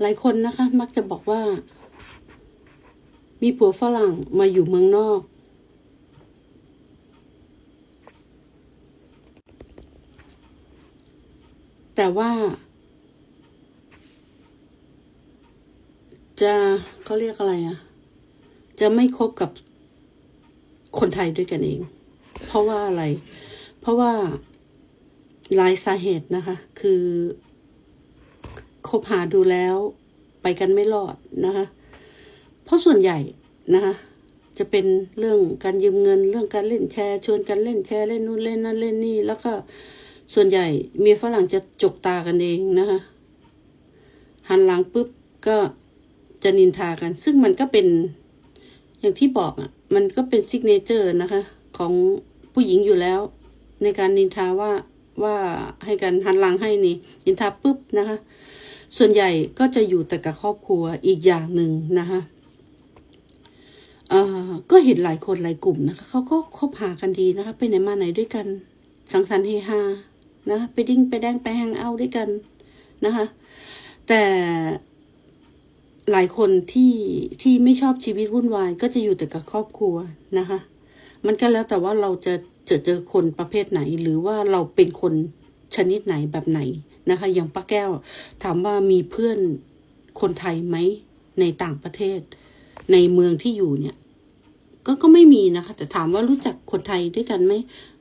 หลายคนนะคะ มักจะบอกว่า มีผัวฝรั่งมาอยู่เมืองนอก แต่ว่า จะเขาเรียกอะไรอะจะไม่คบกับคนไทยด้วยกันเอง เพราะว่าอะไร เพราะว่าหลายสาเหตุนะคะ คือ คบหาดูแล้วไปกันไม่รอดนะคะ เพราะส่วนใหญ่นะคะ จะเป็นเรื่องการยืมเงิน เรื่องการเล่นแชร์ ชวนกันเล่นแชร์เล่นนู่นเล่นนั่นเล่นนี่ แล้วก็ส่วนใหญ่เมียฝรั่งจะจกตากันเองนะคะหันหลังปุ๊บก็จะนินทากัน ซึ่งมันก็เป็นอย่างที่บอกอะ มันก็เป็นซิกเนเจอร์นะคะ ของผู้หญิงอยู่แล้ว ในการนินทาว่าว่าให้กันหันหลังให้นี่นินทาปุ๊บนะคะ ส่วนใหญ่ก็จะอยู่แต่กับครอบครัวอีกอย่างหนึ่งนะคะเอ่อก็เห็นหลายคนหลายกลุ่มนะคะเขาก็คบหากันดีนะคะไปไหนมาไหนด้วยกัน สังสรรค์เฮฮานะไปดิ้งไปแดงไปแฮงเอาด้วยกันนะคะแต่หลายคนที่ที่ไม่ชอบชีวิตวุ่นวาย ก็จะอยู่แต่กับครอบครัวนะคะ มันก็แล้วแต่ว่าเราจะจะเจอคนประเภทไหน หรือว่าเราเป็นคน ชนิดไหนแบบไหนนะคะ อย่างป้าแก้ว ถามว่ามีเพื่อนคนไทยไหมในต่างประเทศ ในเมืองที่อยู่เนี่ย ก็ก็ไม่มีนะคะ แต่ถามว่ารู้จักคนไทยด้วยกันไหม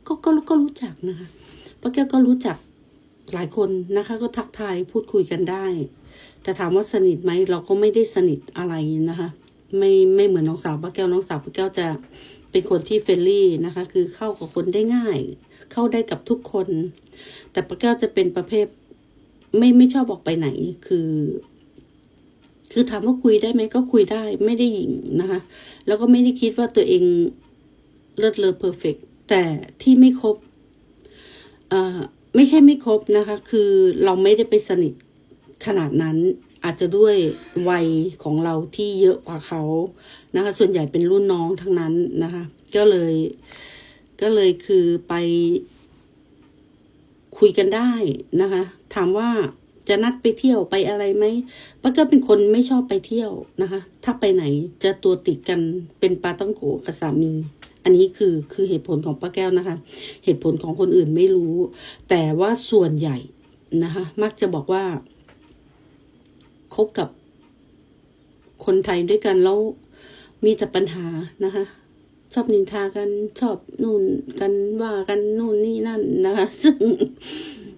ก็ก็ก็รู้จักนะคะป้าแก้วก็รู้จักหลายคนนะคะ ก็ทักทายพูดคุยกันได้แต่ถามว่าสนิทไหมเราก็ไม่ได้สนิทอะไรนะคะ ไม่ไม่เหมือนน้องสาวป้าแก้วน้องสาวป้าแก้วจะ เป็นคนที่เฟรนลี่นะคะ คือเข้ากับคนได้ง่าย เข้าได้กับทุกคน แต่ป้าแก้วจะเป็นประเภทไม่ไม่ชอบออกไปไหน คือ คือถามว่าคุยได้ไหมก็คุยได้ ไม่ได้หยิ่งนะคะ แล้วก็ไม่ได้คิดว่าตัวเองเลิศเลอเพอร์เฟกแต่ที่ไม่ครบอ่อไม่ใช่ไม่ครบนะคะ คือเราไม่ได้ไปสนิทขนาดนั้น อาจจะด้วยวัยของเราที่เยอะกว่าเขานะคะ ส่วนใหญ่เป็นรุ่นน้องทั้งนั้นนะคะ ก็เลย ก็เลยคือไปคุยกันได้นะคะ ถามว่าจะนัดไปเที่ยวไปอะไรไหมป้าก็เป็นคนไม่ชอบไปเที่ยวนะคะ ถ้าไปไหนจะตัวติดกันเป็นปลาต้องโกกับสามี อันนี้คือคือเหตุผลของป้าแก้วนะคะ เหตุผลของคนอื่นไม่รู้ แต่ว่าส่วนใหญ่นะคะ มักจะบอกว่า บกับคนไทยด้วยกันแล้วมีแต่ปัญหานะคะ ชอบนินทากันชอบนู่นกันว่ากันนู่นนี่นั่นนะคะ ซึ่ง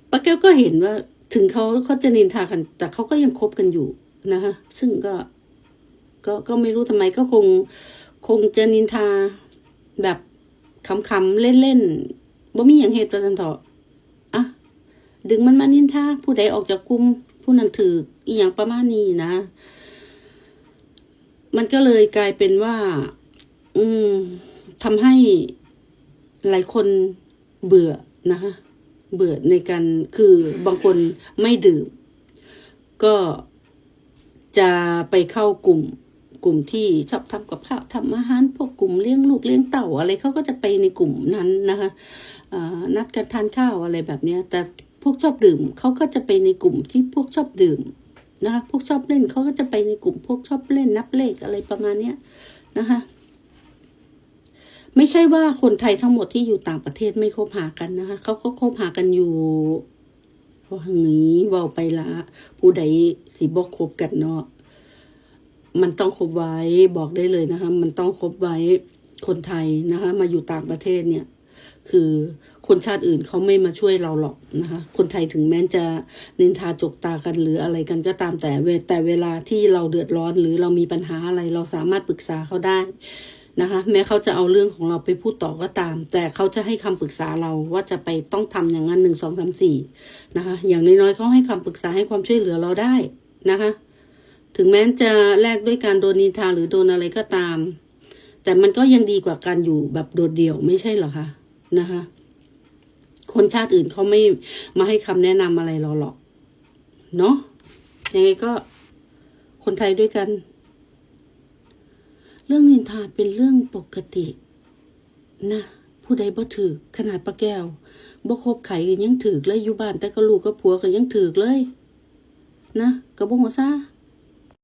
ป้าแก้วก็เห็นว่า ถึงเขาเขาจะนินทากัน แต่เขาก็ยังคบกันอยู่นะคะ ซึ่งก็ก็ก็ไม่รู้ทำไมก็คง คงจะนินทาแบบขำๆเล่นๆบ่มีอย่างเหตุประจันเถอะอะดึงมันมานินทาผู้ใดออกจากกลุ่มผู้นั้นถือ อีย่างประมาณนี้นะ มันก็เลยกลายเป็นว่า อืมทำให้หลายคนเบื่อนะคะเบื่อในการคือบางคนไม่ดื่ม ก็จะไปเข้ากลุ่ม กลุ่มที่ชอบทำกับข้าวทำอาหารพวกกลุ่มเลี้ยงลูกเลี้ยงเต่าอะไรเขาก็จะไปในกลุ่มนั้นนะคะนัดกันทานข้าวอะไรแบบนี้แต่พวกชอบดื่มเขาก็จะไปในกลุ่มที่พวกชอบดื่ม นะคะพวกชอบเล่นเขาก็จะไปในกลุ่มพวกชอบเล่นนับเลขอะไรประมาณเนี้ยนะคะ ไม่ใช่ว่าคนไทยทั้งหมดที่อยู่ต่างประเทศไม่คบหากันนะคะเขาก็คบหากันอยู่ว่างี้ว่าไปละ ผู้ใดสิบอกคบกันเนาะมันต้องคบไว้บอกได้เลยนะคะ มันต้องคบไว้คนไทยนะคะ มาอยู่ต่างประเทศเนี่ย คือคนชาติอื่นเขาไม่มาช่วยเราหรอกนะคะ คนไทยถึงแม้จะนินทาจกตากันหรืออะไรกันก็ตามแต่เวแต่เวลาที่เราเดือดร้อนหรือเรามีปัญหาอะไรเราสามารถปรึกษาเขาได้นะคะ แม้เขาจะเอาเรื่องของเราไปพูดต่อก็ตาม แต่เขาจะให้คำปรึกษาเราว่าจะไปต้องทำอย่างนั้นหนึ่งสองสามสี่นะคะ อย่างน้อยๆเขาให้คำปรึกษาให้ความช่วยเหลือเราได้นะคะ ถึงแม้จะแลกด้วยการโดนนินทาหรือโดนอะไรก็ตาม แต่มันก็ยังดีกว่าการอยู่แบบโดดเดี่ยวไม่ใช่เหรอคะ นะคะ คนชาติอื่นเขาไม่มาให้คำแนะนำอะไรเราหรอก เนาะยังไงก็คนไทยด้วยกัน เรื่องนินทาเป็นเรื่องปกตินะผู้ใดบ่ถือขนาดป้าแก้วบ่คบไข่ก็ยังถือเลยอยู่บ้านแต่ก็ลูกก็ผัวก็ยังถือเลย นะกระบงหัวซา